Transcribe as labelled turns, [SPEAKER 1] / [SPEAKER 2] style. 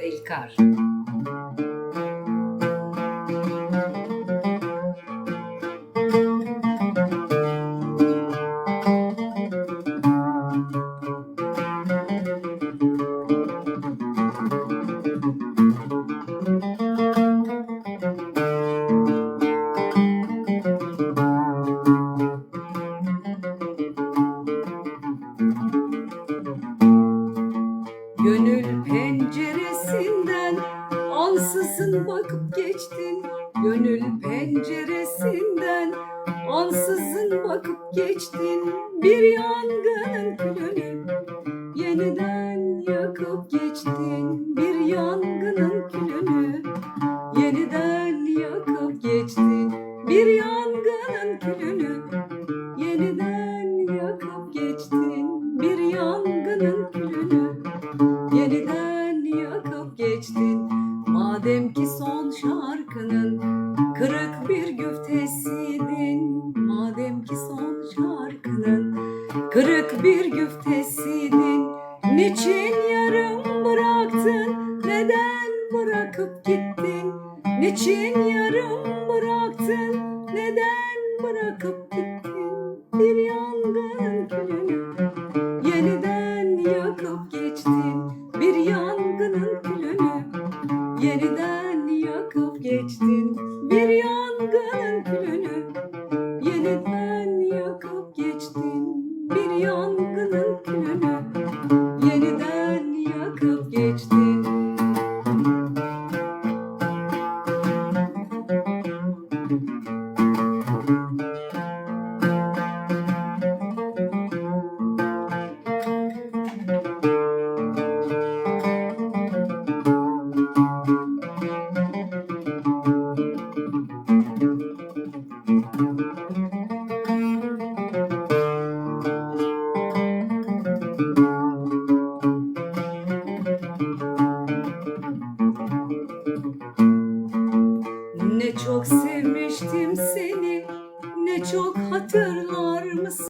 [SPEAKER 1] çıkar.
[SPEAKER 2] Gönül penceresinden ansızın bakıp geçtin Gönül penceresinden. Ansızın bakıp geçtin Bir yangının külünü. Yeniden yakıp geçtin Bir yangının külünü. Yeniden yakıp geçtin Bir yangının külünü. Yeniden yakıp geçtin Bir yangının külünü. Yeniden yakıp geçtin Madem ki son şarkının kırık bir güftesiydin Madem ki son şarkının kırık bir güftesiydin Niçin yarım bıraktın neden bırakıp gittin? Niçin yarım bıraktın neden bırakıp gittin? Bir yangın külünü yeniden yakıp geçtin bir yangının yeniden yakıp geçtin bir yangının külünü. Yeniden yakıp geçtin bir yangının külünü. Yeniden sevmiştim seni ne çok hatırlar mısın?